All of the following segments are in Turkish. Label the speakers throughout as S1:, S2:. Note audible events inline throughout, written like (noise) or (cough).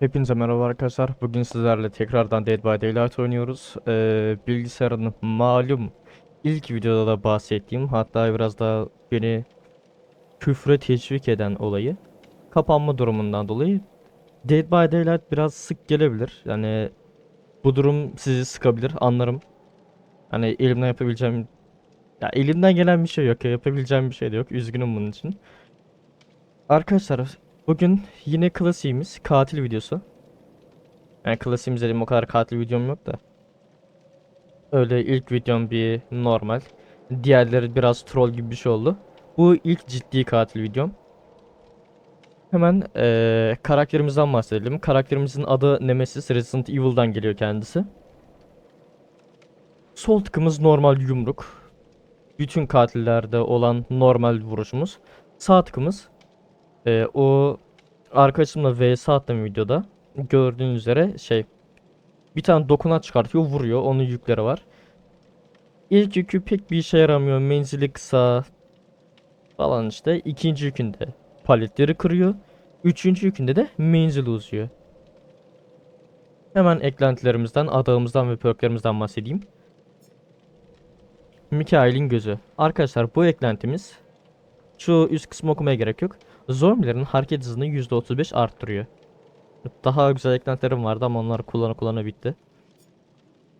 S1: Hepinize merhaba arkadaşlar. Bugün sizlerle tekrardan Dead by Daylight oynuyoruz. Ee, bilgisayarın malum ilk videoda da bahsettiğim hatta biraz daha beni küfre teşvik eden olayı kapanma durumundan dolayı Dead by Daylight biraz sık gelebilir. Yani bu durum sizi sıkabilir anlarım. Hani elimden yapabileceğim ya elimden gelen bir şey yok ya yapabileceğim bir şey de yok. Üzgünüm bunun için. Arkadaşlar bugün yine klasiğimiz katil videosu. Yani klasiğimiz dediğim o kadar katil videom yok da. Öyle ilk videom bir normal. Diğerleri biraz troll gibi bir şey oldu. Bu ilk ciddi katil videom. Hemen eee, karakterimizden bahsedelim. Karakterimizin adı Nemesis Resident Evil'dan geliyor kendisi. Sol tıkımız normal yumruk. Bütün katillerde olan normal vuruşumuz. Sağ tıkımız ee, o arkadaşımla vs attığım videoda gördüğünüz üzere şey bir tane dokunat çıkartıyor vuruyor onun yükleri var. İlk yükü pek bir işe yaramıyor menzili kısa falan işte ikinci yükünde paletleri kırıyor. Üçüncü yükünde de menzili uzuyor. Hemen eklentilerimizden, adağımızdan ve perklerimizden bahsedeyim. Mikael'in gözü. Arkadaşlar bu eklentimiz şu üst kısmı okumaya gerek yok. Zombilerin hareket hızını %35 arttırıyor. Daha güzel eklentilerim vardı ama onlar kullana kullana bitti.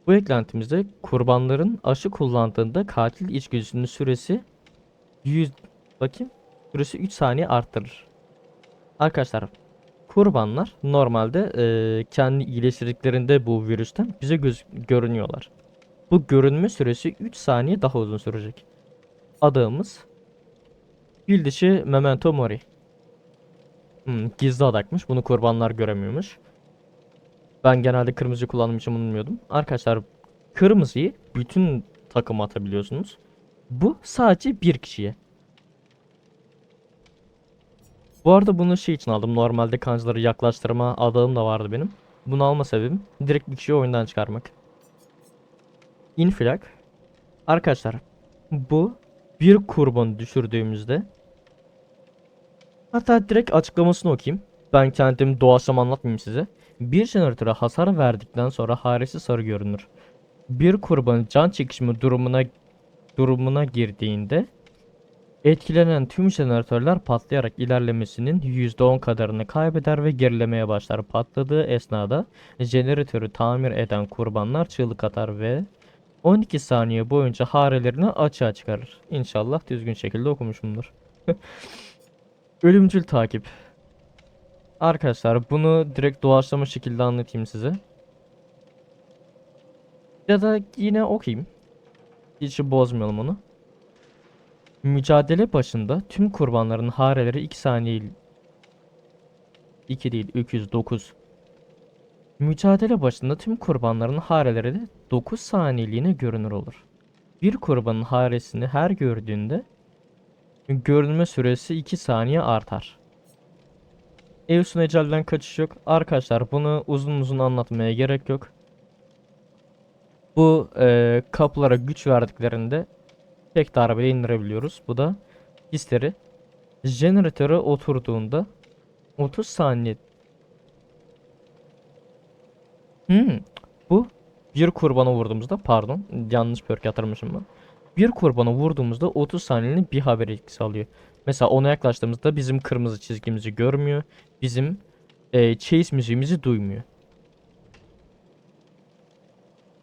S1: Bu eklentimizde kurbanların aşı kullandığında katil içgüdüsünün süresi 100 bakayım süresi 3 saniye arttırır. Arkadaşlar kurbanlar normalde eee, kendi iyileştirdiklerinde bu virüsten bize göz görünüyorlar. Bu görünme süresi 3 saniye daha uzun sürecek. Adağımız Fil dişi Memento Mori. Hmm, gizli adakmış. Bunu kurbanlar göremiyormuş. Ben genelde kırmızı kullandığım için bunu. Arkadaşlar kırmızıyı bütün takıma atabiliyorsunuz. Bu sadece bir kişiye. Bu arada bunu şey için aldım. Normalde kancıları yaklaştırma adağım da vardı benim. Bunu alma sebebim direkt bir kişiyi oyundan çıkarmak. Infilak. Arkadaşlar bu bir kurban düşürdüğümüzde Hatta direkt açıklamasını okuyayım. Ben kendim doğaçlama anlatmayayım size. Bir jeneratöre hasar verdikten sonra haresi sarı görünür. Bir kurbanın can çekişimi durumuna durumuna girdiğinde etkilenen tüm jeneratörler patlayarak ilerlemesinin %10 kadarını kaybeder ve gerilemeye başlar. Patladığı esnada jeneratörü tamir eden kurbanlar çığlık atar ve 12 saniye boyunca harelerini açığa çıkarır. İnşallah düzgün şekilde okumuşumdur. (laughs) Ölümcül takip. Arkadaşlar bunu direkt doğaçlama şekilde anlatayım size. Ya da yine okuyayım. Hiç bozmayalım onu. Mücadele başında tüm kurbanların hareleri 2 saniye 2 değil 209. Mücadele başında tüm kurbanların hareleri de 9 saniyeliğine görünür olur. Bir kurbanın haresini her gördüğünde görünme süresi 2 saniye artar. Evsun Ecel'den kaçış yok. Arkadaşlar bunu uzun uzun anlatmaya gerek yok. Bu e, kapılara güç verdiklerinde tek darbeyle indirebiliyoruz. Bu da hisleri. Jeneratöre oturduğunda 30 saniye Hmm, bu bir kurbana vurduğumuzda pardon yanlış perk yatırmışım ben. Bir kurbanı vurduğumuzda 30 saniyenin bir haber etkisi alıyor. Mesela ona yaklaştığımızda bizim kırmızı çizgimizi görmüyor. Bizim e, chase müziğimizi duymuyor.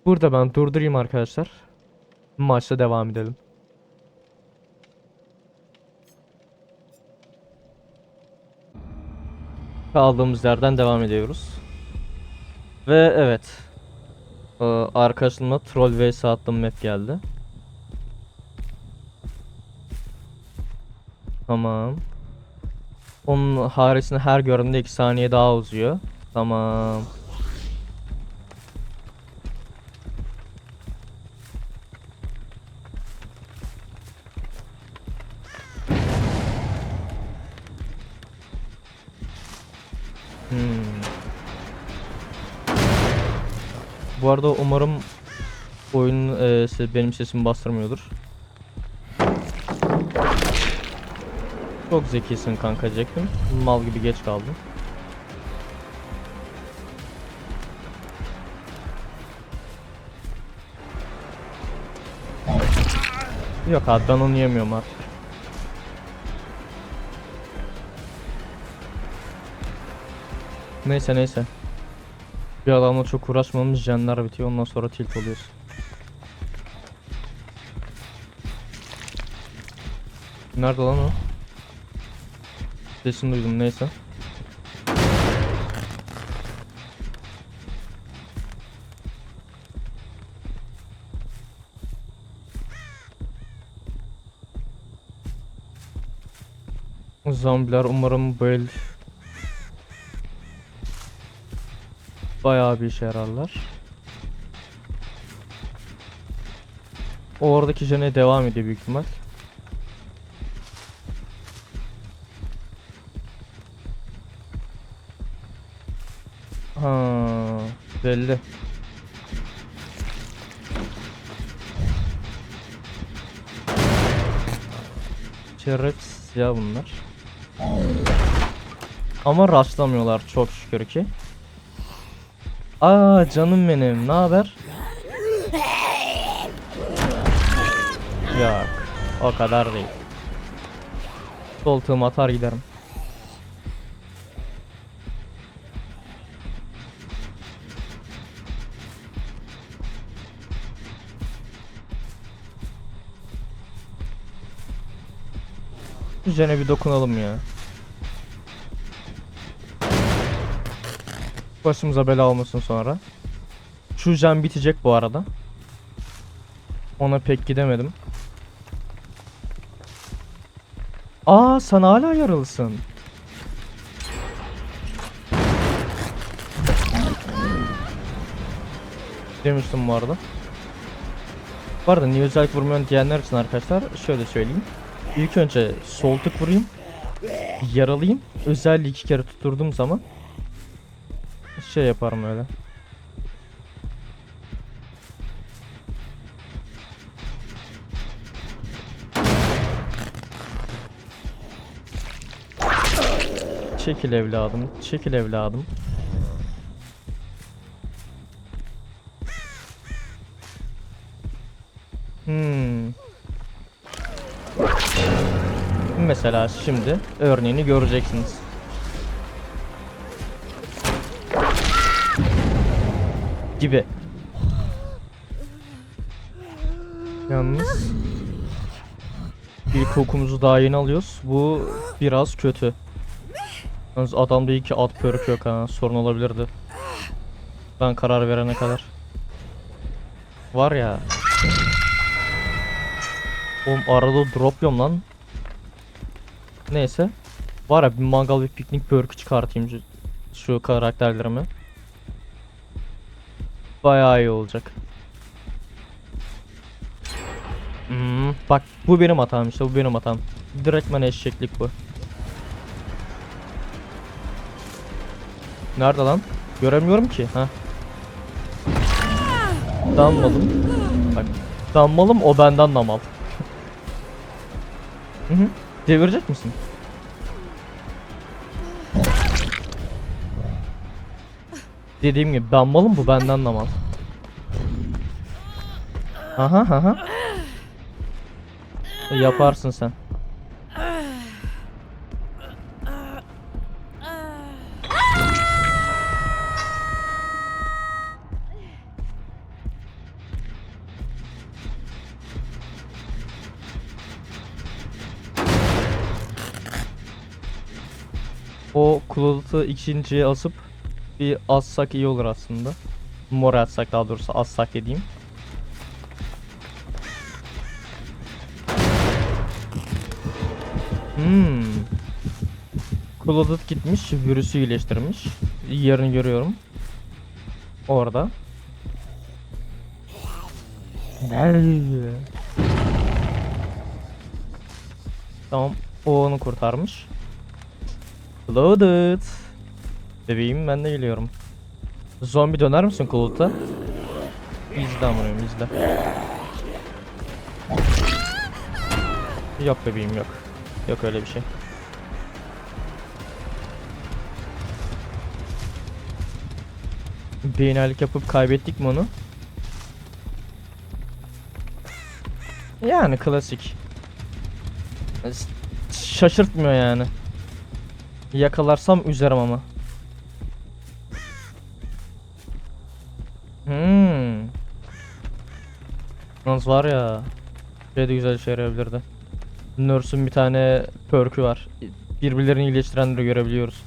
S1: Burada ben durdurayım arkadaşlar. Maçta devam edelim. Kaldığımız yerden devam ediyoruz. Ve evet. Ee, troll vs attım map geldi. Tamam. Onun haresini her gördüğümde 2 saniye daha uzuyor. Tamam. Hmm. Bu arada umarım oyun e, benim sesimi bastırmıyordur. Çok zekisin kanka Jack'im. Mal gibi geç kaldım. Yok abi ben onu yemiyorum artık. Neyse neyse. Bir adamla çok uğraşmamız jenler bitiyor ondan sonra tilt oluyoruz. Nerede lan o? Sesini duydum neyse. Zombiler umarım bu el bayağı bir işe yararlar. O oradaki jene devam ediyor büyük ihtimal. Ha, belli. Şerefsiz ya bunlar. Ama rastlamıyorlar çok şükür ki. Aa canım benim, ne haber? Yok, o kadar değil. Koltuğumu atar giderim. Üzerine bir dokunalım ya. Başımıza bela olmasın sonra. Şu jam bitecek bu arada. Ona pek gidemedim. Aa sen hala yaralısın. Demiştim bu arada. Bu arada niye özellik vurmuyorsun diyenler için arkadaşlar şöyle söyleyeyim. İlk önce sol tık vurayım. Yaralıyım. Özelliği iki kere tutturduğum zaman şey yaparım öyle. Çekil evladım, çekil evladım. Mesela şimdi örneğini göreceksiniz. Gibi. Yalnız bir kokumuzu daha yeni alıyoruz. Bu biraz kötü. Yalnız adamda iyi ki at pörük yok ha. Sorun olabilirdi. Ben karar verene kadar. Var ya. Oğlum arada drop yiyorum lan. Neyse. Var ya bir mangal bir piknik perk'ü çıkartayım şu, şu karakterlerime. Bayağı iyi olacak. Hmm, bak bu benim hatam işte bu benim hatam. Direktmen eşeklik bu. Nerede lan? Göremiyorum ki. Ha. Dammalım. Bak. Dammalım o benden damal. (laughs) Hı hı. Devirecek misin? Dediğim gibi ben malım bu benden de. Aha aha. Yaparsın sen. kulağıtı ikinciye asıp bir assak iyi olur aslında. Mor atsak daha doğrusu assak dediğim. Hmm. Kulağıt gitmiş, virüsü iyileştirmiş. Yerini görüyorum. Orada. Nerede? Tamam, o onu kurtarmış. Loaded. Bebeğim ben de geliyorum. Zombi döner misin Kulut'a? İzle amınıyım izle. Yok bebeğim yok. Yok öyle bir şey. Beyinerlik yapıp kaybettik mi onu? Yani klasik. Şaşırtmıyor yani. Yakalarsam üzerim ama. Yalnız var ya. Şey de güzel işe yarayabilirdi. Nurse'un bir tane perk'ü var. Birbirlerini iyileştirenleri görebiliyoruz.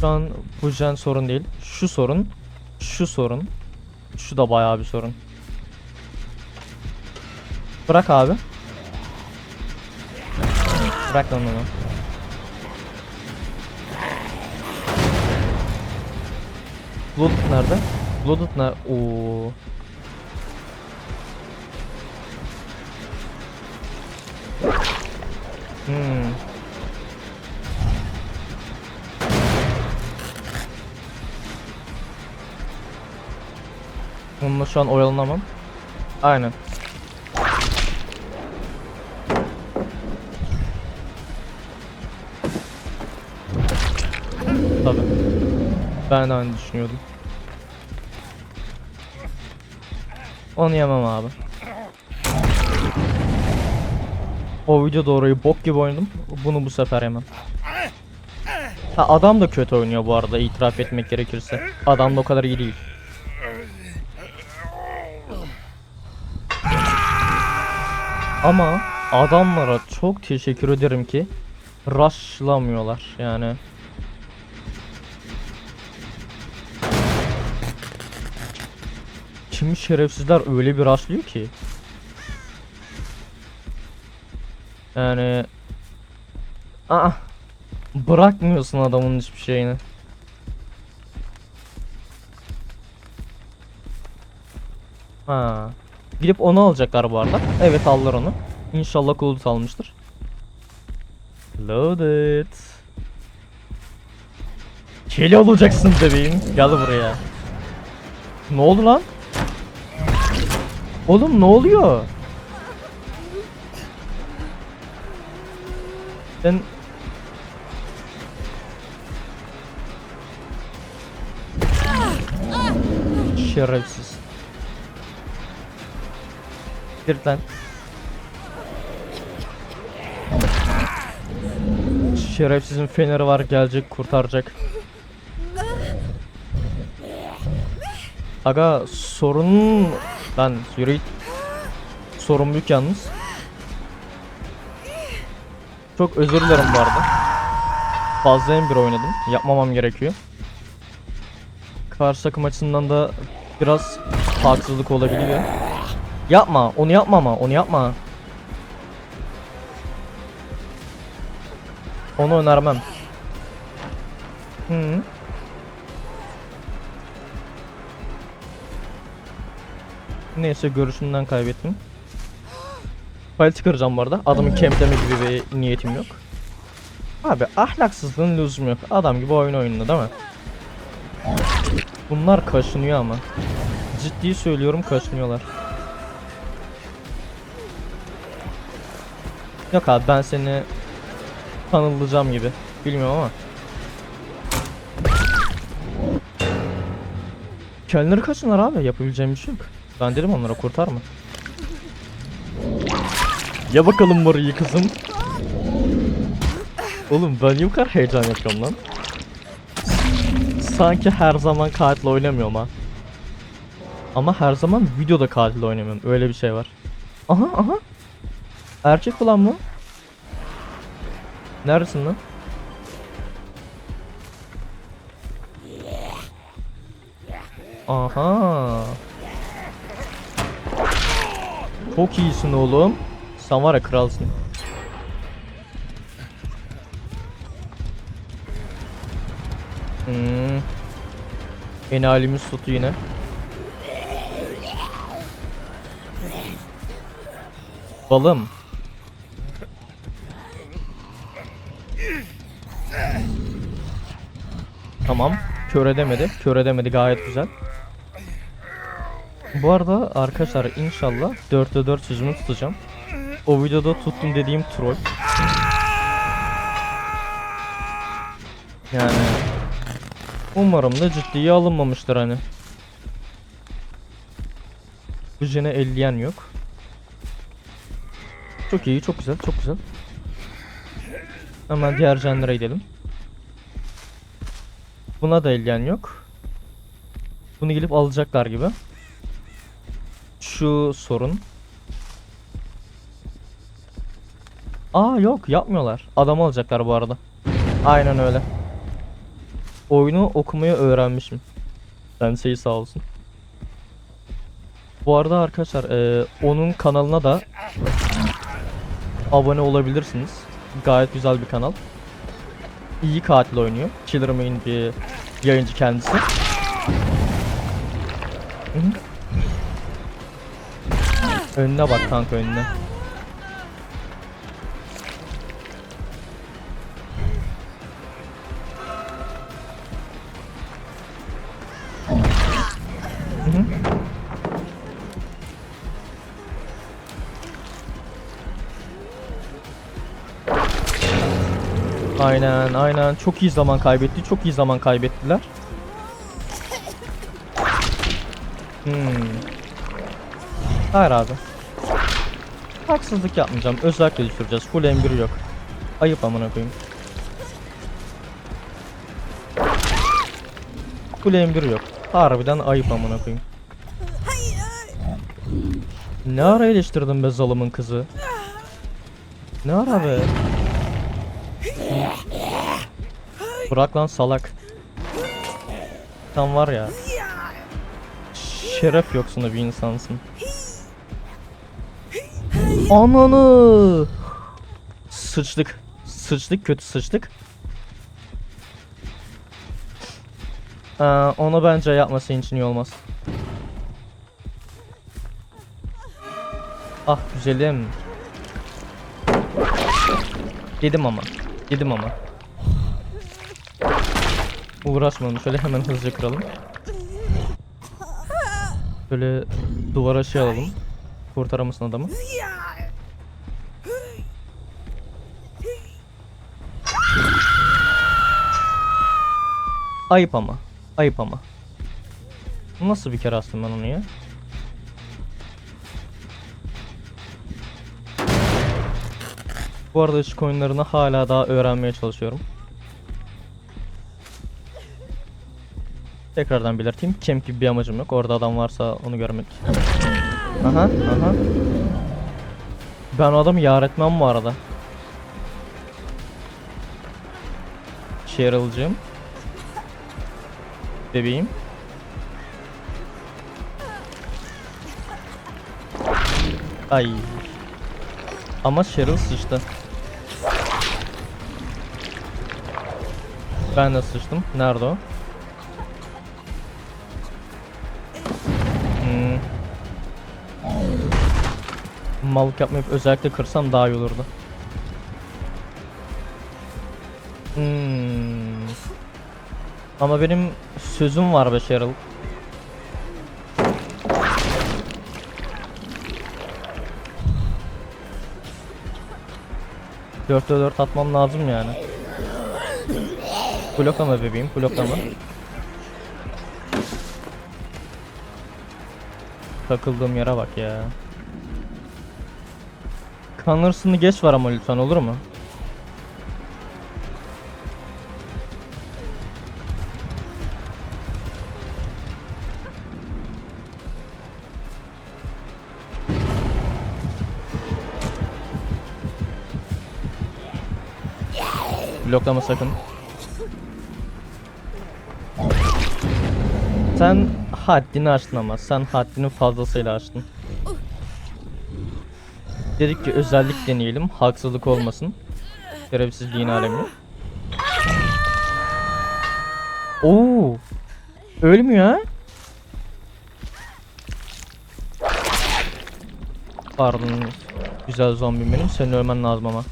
S1: Şu an bu gen sorun değil. Şu sorun. Şu sorun. Şu da bayağı bir sorun. Bırak abi. Bırak lan onu. Blooded nerede? Blooded nerede? Oo. Hmm. Onunla şu an oyalanamam. Aynen. Tabii. Ben de aynı düşünüyordum. Onu yemem abi. O videoda orayı bok gibi oynadım. Bunu bu sefer yemem. Ha adam da kötü oynuyor bu arada itiraf etmek gerekirse. Adam da o kadar iyi değil. Ama adamlara çok teşekkür ederim ki rushlamıyorlar yani. Kimi şerefsizler öyle bir rushlıyor ki. Yani Aa bırakmıyorsun adamın hiçbir şeyini. Ha. Gidip onu alacaklar bu arada. Evet aldılar onu. İnşallah Kulut almıştır. Loaded. Keli olacaksın bebeğim. Gel buraya. Ne oldu lan? Oğlum ne oluyor? Sen Şerefsiz. Git lan. Şerefsizin feneri var gelecek kurtaracak. Aga sorun lan yürü git. Yalnız. Çok özür dilerim bu arada. Fazla M1 oynadım. Yapmamam gerekiyor. Karşı takım açısından da biraz haksızlık olabiliyor. Yapma, onu yapma ama, onu yapma. Onu önermem. Hı. Neyse görüşünden kaybettim. Paleti kıracağım bu arada. Adamı kempleme gibi bir niyetim yok. Abi ahlaksızlığın lüzumu yok. Adam gibi oyun oyununda değil mi? Bunlar kaşınıyor ama. Ciddi söylüyorum kaşınıyorlar. Yok abi ben seni tanılacağım gibi. Bilmiyorum ama. Kellner'ı kaçınlar abi yapabileceğim bir şey yok. Ben dedim onlara kurtarma. Ya bakalım Mari'yi kızım. Oğlum ben niye bu kadar heyecan yapıyorum lan? Sanki her zaman katil oynamıyorum ha. Ama her zaman videoda katil oynamıyorum. Öyle bir şey var. Aha aha. Erkek falan mı? Neredesin lan? Aha. Çok iyisin oğlum. Sen var ya kralsın. Hmm. Enalimiz tutu yine. Balım. Tamam. Kör edemedi. Kör edemedi gayet güzel. Bu arada arkadaşlar inşallah 4'te 4 sözümü tutacağım. O videoda tuttum dediğim troll. Yani umarım da ciddiye alınmamıştır hani. Bu jene elleyen yok. Çok iyi, çok güzel, çok güzel. Hemen diğer jenlere gidelim. Buna da elleyen yok. Bunu gelip alacaklar gibi. Şu sorun. Aa yok yapmıyorlar. Adam alacaklar bu arada. Aynen öyle. Oyunu okumayı öğrenmişim. Sensei sağ olsun. Bu arada arkadaşlar eee, onun kanalına da abone olabilirsiniz. Gayet güzel bir kanal. İyi katil oynuyor. Killer Main bir yayıncı kendisi. Önüne bak kanka önüne. Aynen aynen çok iyi zaman kaybetti çok iyi zaman kaybettiler. Hmm. Hayır abi. Haksızlık yapmayacağım. Özellikle düşüreceğiz. Full M1 yok. Ayıp amına koyayım. Full M1 yok. Harbiden ayıp amına koyayım. Ne ara eleştirdin be zalımın kızı? Ne ara be? Bırak lan salak. Sen var ya. Şeref yoksunu bir insansın. Ananı. Sıçtık. Sıçtık kötü sıçtık. Ee, onu bence yapması için iyi olmaz. Ah güzelim. Yedim ama. Yedim ama. Uğraşmayalım. Şöyle hemen hızlıca kıralım. Böyle duvara şey alalım. Kurtaramasın adamı. Ayıp ama. Ayıp ama. Nasıl bir kere astım ben onu ya? Bu arada ışık oyunlarını hala daha öğrenmeye çalışıyorum. Tekrardan belirteyim. Camp gibi bir amacım yok. Orada adam varsa onu görmek. Aha, aha. Ben o adamı yar etmem bu arada. Cheryl'cığım. Bebeğim. Ay. Ama Cheryl sıçtı. Ben de sıçtım. Nerede o? Hmm. Malık yapmayıp özellikle kırsam daha iyi olurdu. Hmm. Ama benim sözüm var be Cheryl. Dörtte dört atmam lazım yani. Bloklama bebeğim, bloklama. Takıldığım yere bak ya. Connors'ını geç var ama lütfen olur mu? Bloklama sakın. Sen haddini aştın ama sen haddinin fazlasıyla aştın. Dedik ki özellik deneyelim, haksızlık olmasın. Şerefsizliğin alemi. Oo! Ölmüyor ha? Pardon. Güzel zombim benim. Senin ölmen lazım ama.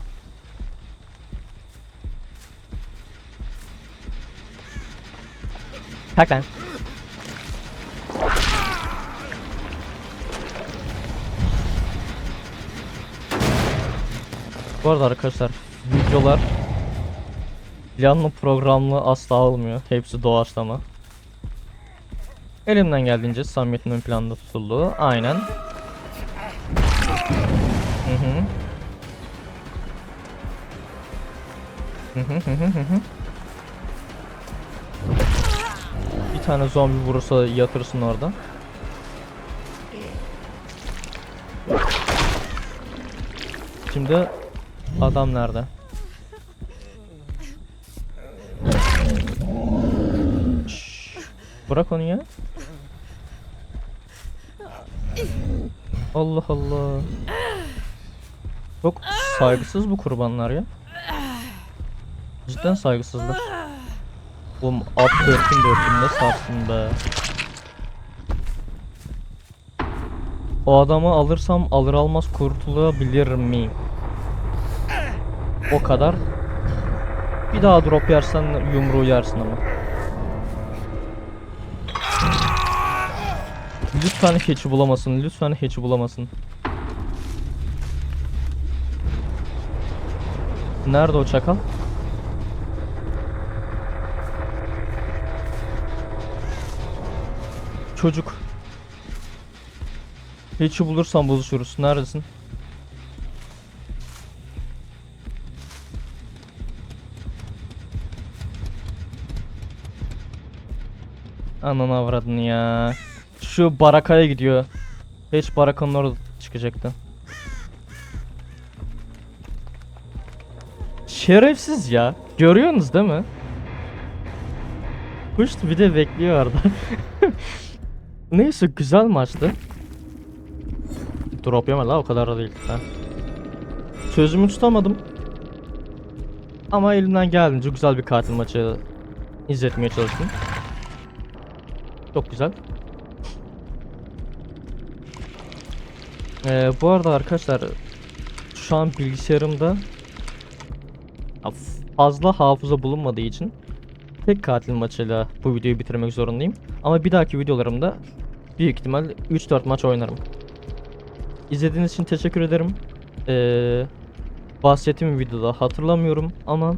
S1: Kalk lan. Bu arada arkadaşlar videolar planlı programlı asla olmuyor. Hepsi doğaçlama. Elimden geldiğince samimiyetin ön planda tutuldu. Aynen. Hı. Hı hı hı hı hı hı. Tane zombi vurursa yatırsın orada. Şimdi adam nerede? Bırak onu ya. Allah Allah. Çok saygısız bu kurbanlar ya. Cidden saygısızlar. Oğlum at dörtün dörtün ne sarsın be. O adamı alırsam alır almaz kurtulabilir miyim? O kadar. Bir daha drop yersen yumruğu yersin ama. Lütfen hatch'i bulamasın. Lütfen hatch'i bulamasın. Nerede o çakal? Çocuk. Hatch'i bulursan buluşuruz. Neredesin? Ananı avradın ya. Şu barakaya gidiyor. Hiç barakanın orada çıkacaktı. Şerefsiz ya. Görüyorsunuz değil mi? Kuş bir de bekliyor orada. (laughs) Neyse güzel maçtı. Drop yeme la o kadar da değil. Ha. Sözümü tutamadım. Ama elimden geldiğince güzel bir katil maçı izletmeye çalıştım. Çok güzel. Ee, bu arada arkadaşlar şu an bilgisayarımda ya fazla hafıza bulunmadığı için tek katil maçıyla bu videoyu bitirmek zorundayım. Ama bir dahaki videolarımda büyük ihtimal 3-4 maç oynarım. İzlediğiniz için teşekkür ederim. Ee, bahsettiğim videoda hatırlamıyorum ama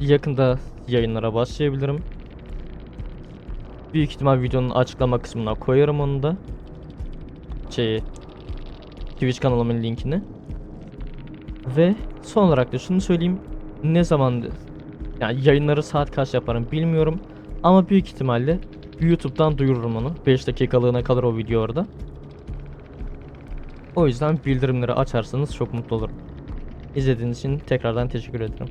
S1: yakında yayınlara başlayabilirim. Büyük ihtimal videonun açıklama kısmına koyarım onu da. Şeyi Twitch kanalımın linkini. Ve son olarak da şunu söyleyeyim. Ne zaman yani yayınları saat kaç yaparım bilmiyorum. Ama büyük ihtimalle YouTube'dan duyururum onu. 5 dakikalığına kalır o video orada. O yüzden bildirimleri açarsanız çok mutlu olurum. İzlediğiniz için tekrardan teşekkür ederim.